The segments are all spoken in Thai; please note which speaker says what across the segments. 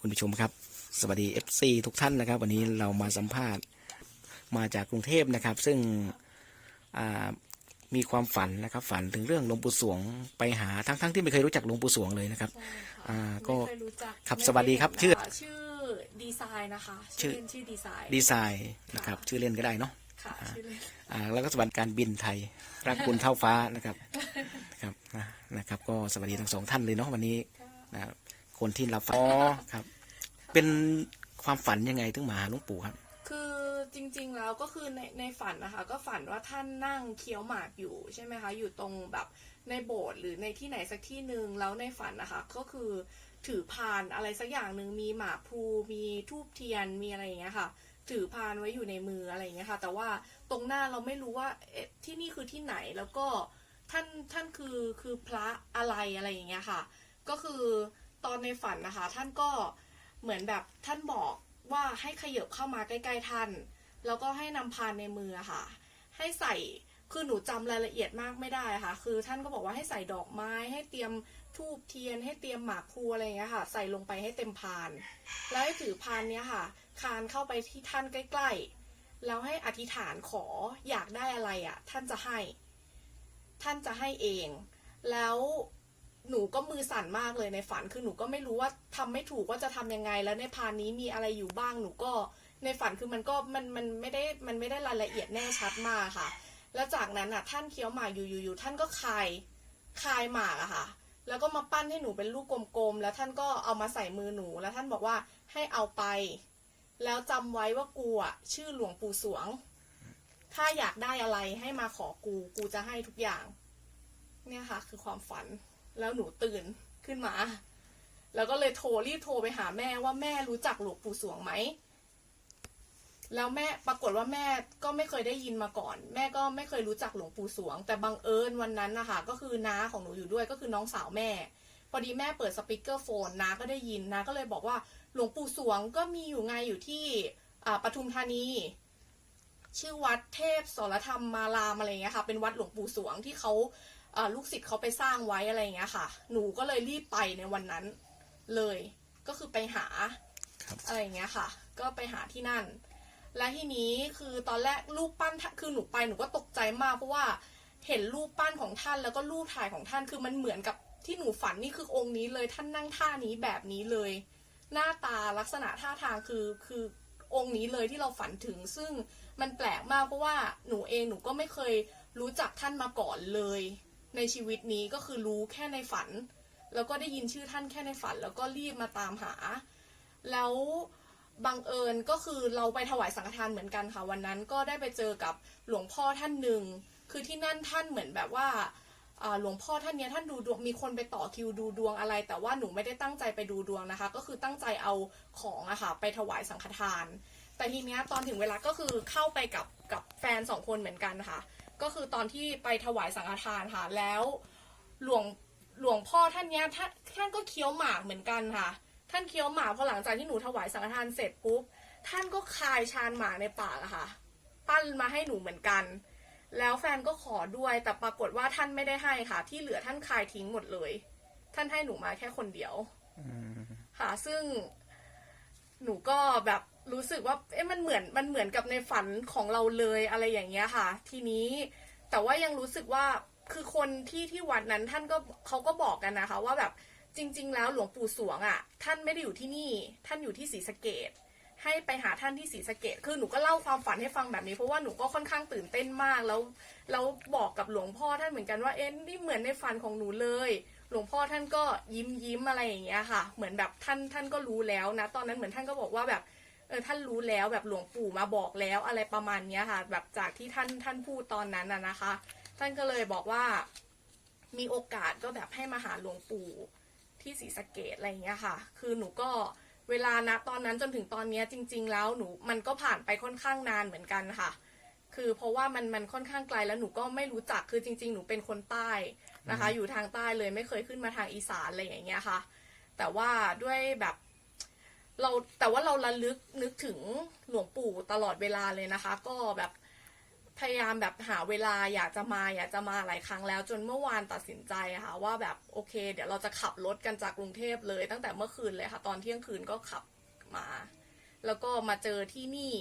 Speaker 1: คุณผู้ชมครับ สวัสดี FC ทุกท่านนะครับ วันนี้เรามาสัมภาษณ์มาจากกรุงเทพนะครับ ซึ่งอ่ามีความฝันนะครับ ฝันถึงเรื่องหลวงปู่สวงไปหาทั้งๆทที่ไม่เคยรู้จักหลวงปู่สวงเลยนะครับ
Speaker 2: ใช่ค่ะ
Speaker 1: อ่าก็
Speaker 2: ไม่เคยรู้จัก
Speaker 1: ครับ
Speaker 2: ไม่
Speaker 1: สวัสดีครับ
Speaker 2: เย
Speaker 1: ชื่อ
Speaker 2: เห็นนะคะชื่อดีไซน์นะคะ
Speaker 1: ชื่อ
Speaker 2: ชื่อเล่นชื่อดีไซน์
Speaker 1: ดีไซน์นะครับชื่อเล่นก็ได้เนาะ
Speaker 2: ค่ะชื่อเล่น
Speaker 1: อ่าแล้วก็สวัสดิการบินไทย รักคุณเท่าฟ้านะครับนะครับนะนะครับ ก็สวัสดีทั้งสองท่านเลยเนาะวันนี้นะค นที่รับฟังอ๋อ ครับ เป็นความฝันยังไงถึงมาหาหลวงปู่ครับ
Speaker 2: คือจริงๆแล้วก็คือในในฝันนะคะ ก็ฝันว่าท่านนั่งเคี้ยวหมากอยู่ใช่ไหมคะอยู่ตรงแบบในโบสถ์หรือในที่ไหนสักที่หนึ่งแล้วในฝันนะคะก็คือถือพานอะไรสักอย่างหนึ่งมีหมากพลูมีทูบเทียนมีอะไรอย่างเงี้ยค่ะ ถือพานไว้อยู่ในมืออะไรอย่างเงี้ยค่ะ แต่ว่าตรงหน้าเราไม่รู้ว่าเอ๊ะที่นี่คือที่ไหนแล้วก็ท่านท่านคือคือพระอะไรอะไรอย่างเงี้ยค่ะ ก็คือ ตอนในฝันนะคะ ท่านก็เหมือนแบบท่านบอกว่าให้ขยับเข้ามาใกล้ ๆท่าน แล้วก็ให้นำพานในมือค่ะ ให้ใส่คือหนูจำรายละเอียดมากไม่ได้ค่ะ คือท่านก็บอกว่าให้ใส่ดอกไม้ ให้เตรียมทูบเทียน ให้เตรียมหมากพลูอะไรอย่างเงี้ยค่ะ ใส่ลงไปให้เต็มพาน แล้วให้ถือพานเนี้ยค่ะ คานเข้าไปที่ท่านใกล้ๆ แล้วให้อธิษฐานขออยากได้อะไรอะ ท่านจะให้ ท่านจะให้เอง แล้ว หนูก็มือสั่นมากเลยในฝันคือหนูก็ไม่รู้ว่าทำไม่ถูกว่าจะทำยังไง แล้วในพานนี้มีอะไรอยู่บ้างหนูก็ในฝันคือมันก็มันมันไม่ได้มันไม่ได้รายละเอียดแน่ชัดมากค่ะ แล้วจากนั้นอะท่านเคี้ยวหมากอยู่อยู่อยู่ท่านก็คายคายหมากอะค่ะ แล้วก็มาปั้นให้หนูเป็นลูกกลมๆแล้วท่านก็เอามาใส่มือหนู แล้วท่านบอกว่าให้เอาไป แล้วจำไว้ว่ากูอะชื่อหลวงปู่สวง ถ้าอยากได้อะไรให้มาขอกูกูจะให้ทุกอย่าง เนี่ยค่ะ คือความฝัน แล้วหนูตื่นขึ้นมา แล้วก็เลยโทรรีบโทรไปหาแม่ว่าแม่รู้จักหลวงปู่สวงไหมแล้วแม่ปรากฏว่าแม่ก็ไม่เคยได้ยินมาก่อน แม่ก็ไม่เคยรู้จักหลวงปู่สวง แต่บังเอิญวันนั้นนะคะก็คือน้าของหนูอยู่ด้วยก็คือน้องสาวแม่ พอดีแม่เปิดสปีกเกอร์โฟนน้าก็ได้ยินน้าก็เลยบอกว่าหลวงปู่สวงก็มีอยู่ไงอยู่ที่ปทุมธานี ชื่อวัดเทพสรธรรมมารามอะไรเงี้ยค่ะ เป็นวัดหลวงปู่สวงที่เขา ลูกศิษย์เขาไปสร้างไว้อะไรเงี้ยค่ะ หนูก็เลยรีบไปในวันนั้นเลย ก็คือไปหา
Speaker 1: ครับ
Speaker 2: อะไรเงี้ยค่ะ ก็ไปหาที่นั่น และทีนี้คือตอนแรกรูปปั้นคือหนูไปหนูก็ตกใจมากเพราะว่าเห็นรูปปั้นของท่านแล้วก็รูปถ่ายของท่านคือมันเหมือนกับที่หนูฝันนี่คือองค์นี้เลยท่านนั่งท่านี้แบบนี้เลย หน้าตาลักษณะท่าทางคือคือองค์นี้เลยที่เราฝันถึง ซึ่งมันแปลกมากเพราะว่าหนูเองหนูก็ไม่เคยรู้จักท่านมาก่อนเลย ในชีวิตนี้ก็คือรู้แค่ในฝัน แล้วก็ได้ยินชื่อท่านแค่ในฝัน แล้วก็รีบมาตามหา แล้วบังเอิญก็คือเราไปถวายสังฆทานเหมือนกันค่ะ วันนั้นก็ได้ไปเจอกับหลวงพ่อท่านหนึ่ง คือที่นั่นท่านเหมือนแบบว่าหลวงพ่อท่านเนี้ยท่านดูดวงมีคนไปต่อคิวดูดวงอะไร แต่ว่าหนูไม่ได้ตั้งใจไปดูดวงนะคะ ก็คือตั้งใจเอาของอะค่ะไปถวายสังฆทาน แต่ทีเนี้ยตอนถึงเวลาก็คือเข้าไปกับกับแฟนสองคนเหมือนกันค่ะ ก็คือตอนที่ไปถวายสังฆทานค่ะ แล้วหลวงหลวงพ่อท่านเนี้ยท่านท่านก็เคี้ยวหมากเหมือนกันค่ะ ท่านเคี้ยวหมากพอหลังจากที่หนูถวายสังฆทานเสร็จปุ๊บท่านก็คายชานหมากในปากอะค่ะ ปั้นมาให้หนูเหมือนกัน แล้วแฟนก็ขอด้วยแต่ปรากฏว่าท่านไม่ได้ให้ค่ะ ที่เหลือท่านคายทิ้งหมดเลย ท่านให้หนูมาแค่คนเดียวค่ะ ซึ่งหนูก็แบบ รู้สึกว่าเอ๊ะมันเหมือนมันเหมือนกับในฝันของเราเลยอะไรอย่างเงี้ยค่ะ ทีนี้แต่ว่ายังรู้สึกว่าคือคนที่ที่วัดนั้นท่านก็เขาก็บอกกันนะคะ ว่าแบบจริง ๆ แล้วหลวงปู่สวงอะ่ะ ท่านไม่ได้อยู่ที่นี่ ท่านอยู่ที่ศรีสะเกดให้ไปหาท่านที่ศรีสะเกดคือหนูก็เล่าความฝันให้ฟังแบบนี้เพราะว่าหนูก็ค่อนข้างตื่นเต้นมากแล้วแล้วบอกกับหลวงพ่อท่านเหมือนกันว่าเอ๊ะนี่เหมือนในฝันของหนูเลย หลวงพ่อท่านก็ยิ้มยิ้มอะไรอย่างเงี้ยค่ะ เหมือนแบบท่านท่านก็รู้แล้วนะ ตอนนั้นเหมือนท่านก็บอกว่าแบบ เออท่านรู้แล้วแบบหลวงปู่มาบอกแล้วอะไรประมาณเนี้ยค่ะ แบบจากที่ท่านท่านพูดตอนนั้นน่ะนะคะ ท่านก็เลยบอกว่ามีโอกาสก็แบบให้มาหาหลวงปู่ที่ศรีสะเกดอะไรอย่างเงี้ยค่ะ คือหนูก็เวลานะตอนนั้นจนถึงตอนเนี้ยจริง ๆ แล้วหนูมันก็ผ่านไปค่อนข้างนานเหมือนกันค่ะ คือเพราะว่ามันมันค่อนข้างไกลแล้วหนูก็ไม่รู้จักคือจริง ๆ หนูเป็นคนใต้นะคะ อยู่ทางใต้เลยไม่เคยขึ้นมาทางอีสานอะไรอย่างเงี้ยค่ะ แต่ว่าด้วยแบบ เราแต่ว่าเราระลึกนึกถึงหลวงปู่ตลอดเวลาเลยนะคะ ก็แบบพยายามแบบหาเวลาอยากจะมาอยากจะมาหลายครั้งแล้ว จนเมื่อวานตัดสินใจค่ะ ว่าแบบโอเค เดี๋ยวเราจะขับรถกันจากกรุงเทพเลย ตั้งแต่เมื่อคืนเลยค่ะ ตอนเที่ยงคืนก็ขับมา แล้วก็มาเจอที่นี่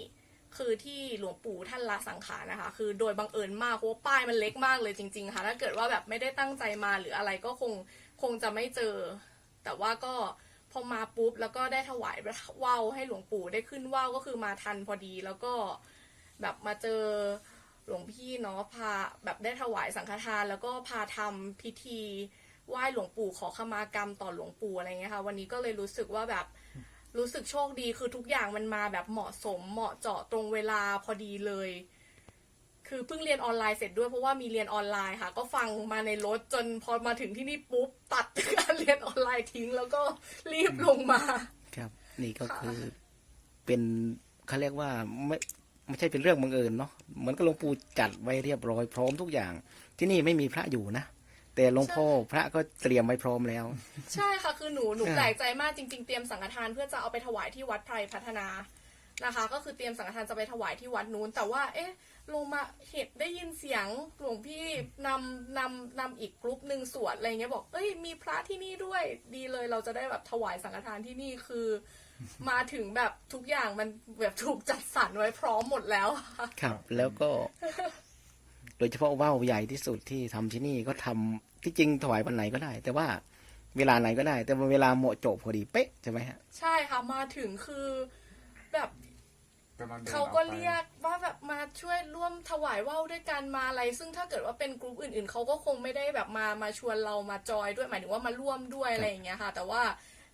Speaker 2: คือที่หลวงปู่ท่านละสังขารนะคะ คือโดยบังเอิญมากเพราะป้ายมันเล็กมากเลยจริง ๆ ค่ะ ถ้าเกิดว่าแบบไม่ได้ตั้งใจมาหรืออะไรก็คงคงจะไม่เจอ แต่ว่าก็ พอมาปุ๊บแล้วก็ได้ถวายว่าวให้หลวงปู่ได้ขึ้นว่าวก็คือมาทันพอดีแล้วก็แบบมาเจอหลวงพี่เนาะพาแบบได้ถวายสังฆทาน แล้วก็พาทำพิธีไหว้หลวงปู่ขอขมากรรมต่อหลวงปู่อะไรเงี้ยค่ะ วันนี้ก็เลยรู้สึกว่าแบบรู้สึกโชคดีคือทุกอย่างมันมาแบบเหมาะสมเหมาะเจาะตรงเวลาพอดีเลย คือเพิ่งเรียนออนไลน์เสร็จด้วยเพราะว่ามีเรียนออนไลน์ค่ะ ก็ฟังมาในรถจนพอมาถึงที่นี่ปุ๊บ ตัดการเรียนออนไลน์ทิ้ง แล้วก็รีบลงมา
Speaker 1: ครับ นี่ก็คือเป็นเขาเรียกว่าไม่ไม่ใช่เป็นเรื่องบังเอิญเนาะเหมือนกับหลวงปู่จัดไว้เรียบร้อยพร้อมทุกอย่าง ที่นี่ไม่มีพระอยู่นะแต่หลวงพ่อพระก็เตรียมไว้พร้อมแล้ว
Speaker 2: ใช่ค่ะคือหนูหนู
Speaker 1: อ่า
Speaker 2: แปลกใจมากจริง ๆ เตรียมสังฆทานเพื่อจะเอาไปถวายที่วัดไพรพัฒนา นะคะ ก็คือเตรียมสังฆทานจะไปถวายที่วัดนู้น แต่ว่า เอ๊ะลงมาเห็นได้ยินเสียงหลวงพี่นำนำนำอีกกรุ๊ปหนึ่งสวดอะไรเงี้ยบอก เอ้ยมีพระที่นี่ด้วยดีเลยเราจะได้แบบถวายสังฆทานที่นี่คือ มาถึงแบบทุกอย่างมันแบบถูกจัดสรรไว้พร้อมหมดแล้วค่ะ
Speaker 1: ครับแล้วก็ โดยเฉพาะว่าวใหญ่ที่สุดที่ทำที่นี่ก็ทำที่จริงถวายวันไหนก็ได้ แต่ว่าเวลาไหนก็ได้ แต่ว่าเวลาเหมาะเจบพอดีเป๊ะใช่ไหมฮะ
Speaker 2: ใช่ค่ะมาถึงคือแบบ
Speaker 3: กำลังดิน
Speaker 2: เขาก็
Speaker 3: ออไป
Speaker 2: เรียกว่าแบบมาช่วยร่วมถวายว่าวด้วยกันมาอะไร ซึ่งถ้าเกิดว่าเป็นกลุ่มอื่น ๆ เขาก็คงไม่ได้แบบมามาชวนเรามาจอยด้วยหมายถึงว่ามาร่วมด้วยอะไรอย่างเงี้ยค่ะ แต่ว่า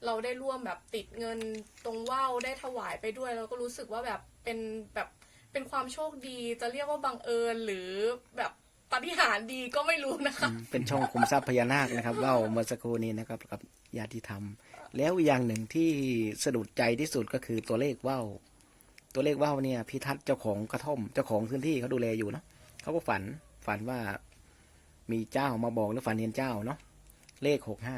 Speaker 2: เราได้ร่วมแบบติดเงินตรงว่าวได้ถวายไปด้วยเราก็รู้สึกว่าแบบเป็นแบบเป็นความโชคดีจะเรียกว่าบังเอิญหรือแบบปาฏิหารย์ดีก็ไม่รู้นะคะ
Speaker 1: เป็นช่องคุมทรัพย์พญานาคนะครับว่าวเมื่อสักครู่นี้นะครับกับญาติธรรม แล้วอีกอย่างหนึ่งที่สะดุดใจที่สุดก็คือตัวเลขว่าว ตัวเลขว่าวเนี่ยพิทัศน์เจ้าของกระท่อมเจ้าของพื้นที่เขาดูแลอยู่เนาะเขาก็ฝันฝันว่ามีเจ้ามาบอกหรือฝันเห็นเจ้าเนาะเลขหกห้า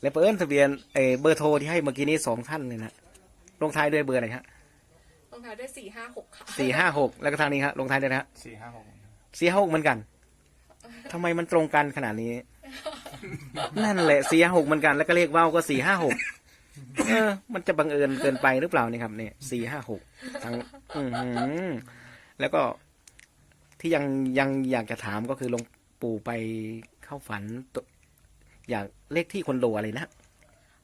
Speaker 1: แล้วเปิดทะเบียนเออเบอร์โทรที่ให้เมื่อกี้นี้สองท่านเลยนะลงท้ายด้วยเบอร์อะไรฮะ
Speaker 2: ลงท้ายด้วยสี่ห้าหกค่ะ
Speaker 1: สี่ห้าหกแล้วก็ทางนี้ฮะลงท้ายด้วยนะฮะ
Speaker 3: สี่ห้าหก
Speaker 1: สี่ห้าหกเหมือนกันทำไมมันตรงกันขนาดนี้ นั่นแหละสี่ห้าหกเหมือนกันแล้วก็เลขว่าวก็สี่ห้าหก เออ มันจะบังเอิญเกินไปหรือเปล่านี่ครับเนี่ยสี่ห้าหกทั้งอือหือแล้วก็ที่ยังยังอยากจะถามก็คือหลวงปู่ไปเข้าฝันตัวอยากเลขที่คอนโดอะไรนะ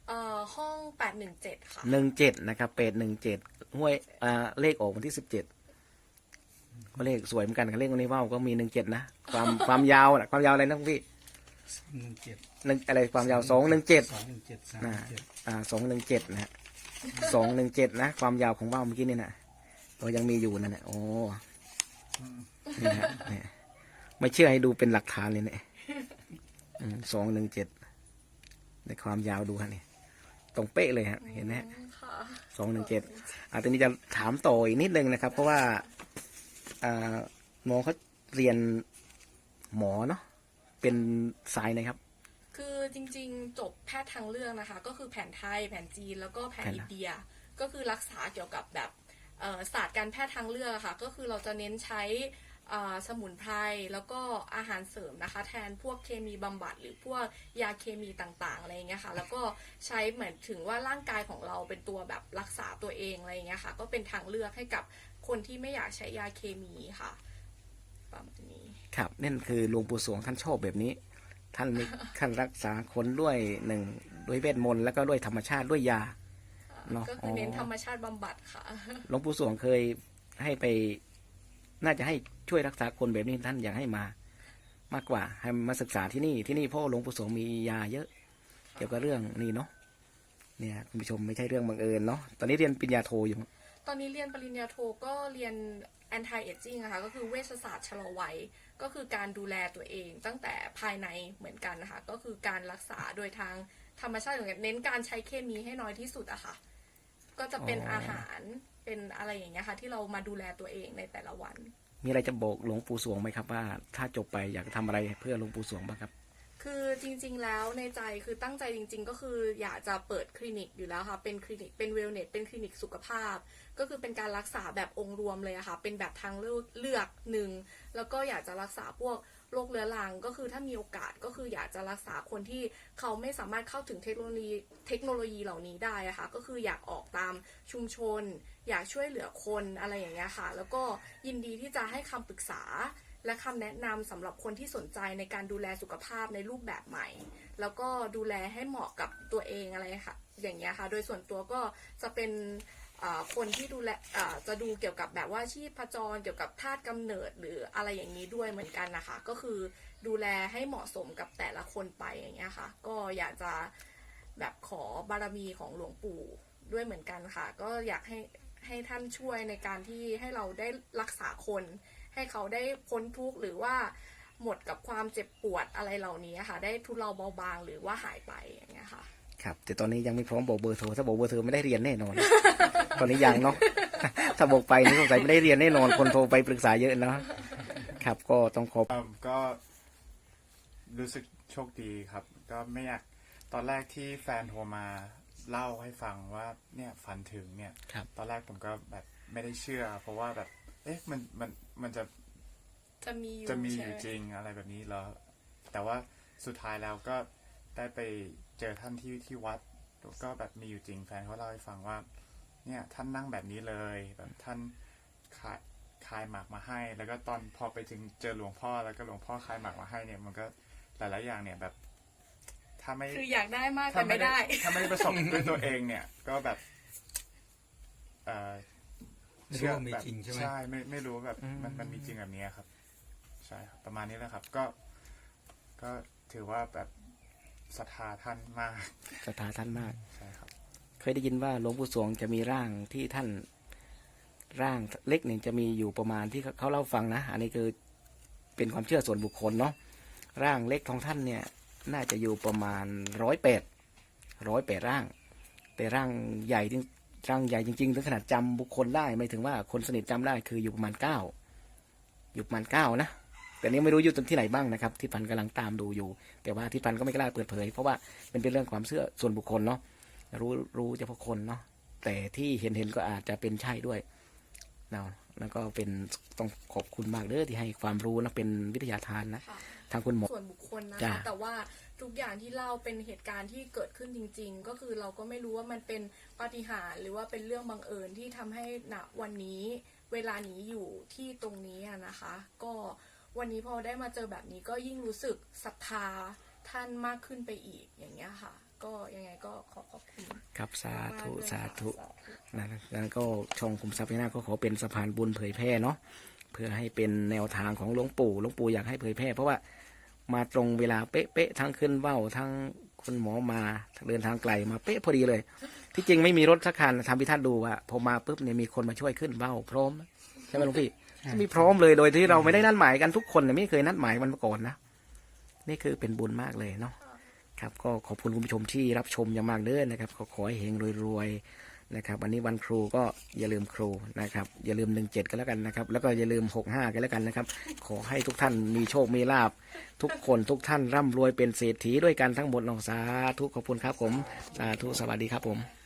Speaker 2: เอ่อห้องแปดหนึ่งเจ็ดค่ะ
Speaker 1: หนึ่งเจ็ดนะครับเป็ดหนึ่งเจ็ดห้วยอ่าเลขออกวันที่สิบเจ็ดก็เลขสวยเหมือนกันกับเลขวันนี้ว่าวก็มีหนึ่งเจ็ดนะความความยาวนะความยาวอะไรนะพี่
Speaker 4: หนึ่งเจ็ด
Speaker 1: หนึ่งอะไรความยาวสองหนึ่งเจ็ด
Speaker 4: สองหนึ่งเจ็ดสาม
Speaker 1: อ่า
Speaker 4: เจ็ด
Speaker 1: อ่าสองหนึ่งเจ็ดนะฮะสองหนึ่งเจ็ดนะ ความยาวของว่าวเมื่อกี้นี่นะเรายังมีอยู่นั่นแหละโอ้นี่ฮะเนี่ยไม่เชื่อให้ดูเป็นหลักฐานเลยเนี่ยสองหนึ่งเจ็ดในความยาวดูฮะนี่ตรงเป๊ะเลยฮะเห็นไหมฮะ
Speaker 2: ค่ะ
Speaker 1: สองหนึ่งเจ็ดอาทีนี้จะถามต่ออีกนิดนึงนะครับ เพราะว่าอ่าหมอเขาเรียนหมอเนาะ เป็นสายนะครับ
Speaker 2: คือจริงๆ จบแพทย์ทางเลือกนะคะ ก็คือแผนไทยแผนจีนแล้วก็แผน
Speaker 1: แผน
Speaker 2: อินเดีย ก็คือรักษาเกี่ยวกับแบบเอ่อศาสตร์การแพทย์ทางเลือกอะค่ะ ก็คือเราจะเน้นใช้เอ่อสมุนไพรแล้วก็อาหารเสริมนะคะ แทนพวกเคมีบำบัด หรือพวกยาเคมีต่างๆอะไรอย่างเงี้ยค่ะ แล้วก็ใช้เหมือนถึงว่าร่างกายของเราเป็นตัวแบบรักษาตัวเองอะไรอย่างเงี้ยค่ะ ก็เป็นทางเลือกให้กับคนที่ไม่อยากใช้ยาเคมีค่ะประมาณนี้
Speaker 1: ครับนั่นคือหลวงปู่สวงท่านชอบแบบนี้ ท่านมีท่านรักษาคนด้วยหนึ่งด้วยเวทมนต์แล้วก็ด้วยธรรมชาติด้วยยาเนอะ
Speaker 2: ก็คือเน้น
Speaker 1: อ๋อ
Speaker 2: ธรรมชาติบำบัดค่ะ
Speaker 1: หลวงปู่สวงเคยให้ไป น่าจะให้ช่วยรักษาคนแบบนี้ท่านอยากให้มา มากกว่าให้มาศึกษาที่นี่ที่นี่เพราะหลวงปู่สวงมียาเยอะ เกี่ยวกับเรื่องนี้เนาะเนี่ยคุณผู้ชมไม่ใช่เรื่องบังเอิญเนาะตอนนี้เรียนปริญญาโทอยู่
Speaker 2: ตอนนี้เรียนปริญญาโทก็เรียน anti aging อะค่ะก็คือเวชศาสตร์ชะลอวัยก็คือการดูแลตัวเองตั้งแต่ภายในเหมือนกันนะคะก็คือการรักษาโดยทางธรรมชาติเหมือนกันเน้นการใช้เคมีให้น้อยที่สุดอะค่ะ ก็จะเป็น
Speaker 1: อ๋ออ
Speaker 2: อาหารเป็นอะไรอย่างเงี้ยค่ะ ที่เรามาดูแลตัวเองในแต่ละวัน
Speaker 1: มีอะไรจะบอกหลวงปู่สวงไหมครับว่า ถ้าจบไปอยากทำอะไรเพื่อหลวงปู่สวงบ้างครับ
Speaker 2: คือจริงๆแล้วในใจคือตั้งใจจริง ๆ ก็คืออยากจะเปิดคลินิกอยู่แล้วค่ะเป็นคลินิกเป็นเวลเนสเป็นคลินิกสุขภาพ ก็คือเป็นการรักษาแบบองค์รวมเลยอะค่ะเป็นแบบทางเลือกอกหนึ่งแล้วก็อยากจะรักษาพวกโรคเรื้อรังก็คือถ้ามีโอกาสก็คืออยากจะรักษาคนที่เขาไม่สามารถเข้าถึงเทคโนโลยีเทคโนโลยีเหล่านี้ได้อะค่ะก็คืออยากออกตามชุมชน อยากช่วยเหลือคนอะไรอย่างเงี้ยค่ะ แล้วก็ยินดีที่จะให้คำปรึกษา และคำแนะนำสำหรับคนที่สนใจในการดูแลสุขภาพในรูปแบบใหม่ แล้วก็ดูแลให้เหมาะกับตัวเองอะไรค่ะ อย่างเงี้ยค่ะ โดยส่วนตัวก็จะเป็นคนที่ดูแลจะดูเกี่ยวกับแบบว่าชีพจรเกี่ยวกับธาตุกำเนิดหรืออะไรอย่างนี้ด้วยเหมือนกันนะคะ ก็คือดูแลให้เหมาะสมกับแต่ละคนไปอย่างเงี้ยค่ะ ก็อยากจะแบบขอบารมีของหลวงปู่ด้วยเหมือนกันค่ะ ก็อยากให้ให้ท่านช่วยในการที่ให้เราได้รักษาคน ให้เขาได้พ้นทุกข์หรือว่าหมดกับความเจ็บปวดอะไรเหล่านี้ค่ะ ได้ทุเลาเบาบางหรือว่าหายไปอย่างเงี้ยค่ะ
Speaker 1: ครับ แต่ตอนนี้ยังไม่พร้อมบอกเบอร์โทรถ้าบอกเบอร์โทรไม่ได้เรียนแน่นอน ตอนนี้ยังเนาะถ้าบอกไปนี่สงสัยไม่ได้เรียนแน่นอนคนโทรไปปรึกษาเยอะเนาะครับก็ต้องขอบ
Speaker 3: เอิ่มก็รู้สึกโชคดีครับ ก็ไม่อยากตอนแรกที่แฟนโทรมาเล่าให้ฟังว่าเนี่ยฝันถึงเนี่ย
Speaker 1: ครับ
Speaker 3: ตอนแรกผมก็แบบไม่ได้เชื่อ เพราะว่าแบบ เอ๊ะมันมันมันจะ
Speaker 2: จะมีอยู่
Speaker 3: จะมีอ
Speaker 2: ใช่
Speaker 3: ยู่
Speaker 2: ไหม
Speaker 3: จริงอะไรแบบนี้แล้วแต่ว่าสุดท้ายแล้วก็ได้ไปเจอท่านที่ที่วัดก็แบบมีอยู่จริงแฟนเขาเล่าให้ฟังว่า เนี่ยท่านนั่งแบบนี้เลย แบบท่านขายคายหมากมาให้ แล้วก็ตอนพอไปถึงเจอหลวงพ่อแล้วก็หลวงพ่อคายหมากมาให้เนี่ยมันก็หลาย ๆ อย่างเนี่ยแบบถ้าไม่
Speaker 2: คืออยากได้มาก
Speaker 3: ถ้า
Speaker 2: แต่ไม่ได้
Speaker 3: ถ้าไม่ได้ประสบด้วยตัวเองเนี่ย ก็แบบเอ่อ
Speaker 4: ไม่รู้ว่ามีจริงใช่ไหม
Speaker 3: ใช่ไม่ไม่รู้แบบ
Speaker 1: อืม
Speaker 3: มันมันมีจริงแบบนี้ครับ ใช่ครับประมาณนี้แหละครับ ก็ ก็ถือว่าแบบศรัทธาท่านมาก
Speaker 1: ศรัทธาท่านมาก
Speaker 3: ใช่ครับ
Speaker 1: เคยได้ยินว่าหลวงปู่สวงจะมีร่างที่ท่านร่างเล็กหนึ่งจะมีอยู่ประมาณที่เขาเขาเล่าฟังนะ อันนี้คือเป็นความเชื่อส่วนบุคคลเนาะร่างเล็กของท่านเนี่ย น่าจะอยู่ประมาณร้อยแปดร้อยแปดร่าง แต่ร่างใหญ่จ ริงร่างใหญ่จริงๆ ถึงขนาดจำบุคคลได้ ไม่ถึงว่าคนสนิทจำได้คืออยู่ประมาณเก้าอยู่ประมาณเก้านะ แต่นี้ไม่รู้อยู่ตรงที่ไหนบ้างนะครับ ที่พันกำลังตามดูอยู่ แต่ว่าที่พันก็ไม่กล้าเปิดเผย เพราะว่ามันเป็นเรื่องความเชื่อส่วนบุคคลเนาะ รู้รู้เฉพาะคนเนาะ แต่ที่เห็นเห็นก็อาจจะเป็นใช่ด้วยเนาะแล้วก็เป็นต้องขอบคุณมากเด้อที่ให้ความรู้นะเป็นวิทยาทานนะ
Speaker 2: ค่ะ
Speaker 1: ทางคุณหมอ
Speaker 2: ส่วนบุคคลนะ
Speaker 1: จ้ะ
Speaker 2: คะแต่ว่า ทุกอย่างที่เล่าเป็นเหตุการณ์ที่เกิดขึ้นจริง ๆ ก็คือเราก็ไม่รู้ว่ามันเป็นปาฏิหาริย์หรือว่าเป็นเรื่องบังเอิญที่ทำให้ณวันนี้ เวลานี้อยู่ที่ตรงนี้อะนะคะ ก็วันนี้พอได้มาเจอแบบนี้ก็ยิ่งรู้สึกศรัทธาท่านมากขึ้นไปอีกอย่างเงี้ยค่ะ ก็ยังไงก็ขอขอบคุณ
Speaker 1: ครับสาธุ
Speaker 2: มกๆด้วย
Speaker 1: สา
Speaker 2: ค่ะ
Speaker 1: ธุ นะแล้วก็ช่องคุมทรัพย์พญานาคก็ขอเป็นสะพานบุญเผยแพร่เนาะเพื่อให้เป็นแนวทางของหลวงปู่หลวงปู่อยากให้เผยแพร่เพราะว่า มาตรงเวลาเป๊ะๆทั้งขึ้นเบ้าทั้งคุณหมอมาเดินทางไกลมาเป๊ะพอดีเลย ที่จริงไม่มีรถสักคันทำพิทัศน์ดูว่าพอมาปุ๊บเนี่ยมีคนมาช่วยขึ้นเบ้าพร้อมใช่ไหมหลวงพี่มีพร้อมเลยโดยที่เราไม่ได้นัดหมายกันทุกคนเนี่ยไม่เคยนัดหมายมันมาก่อนนะนี่คือเป็นบุญมากเลยเนาะครับ ก็ขอบคุณคุณผู้ชมที่รับชมอย่างมากเด้อนะครับ ขอขอให้เฮงรวยๆ นะครับวันนี้วันครูก็อย่าลืมครูนะครับอย่าลืมหนึ่งเจ็ดกันแล้วกันนะครับ แล้วก็อย่าลืมหกห้ากันแล้วกันนะครับ ขอให้ทุกท่านมีโชคมีลาบ ทุกคนทุกท่านร่ำรวยเป็นเศรษฐีด้วยกันทั้งหมดนองสาธุขอบคุณครับผมสาธุสวัสดีครับผม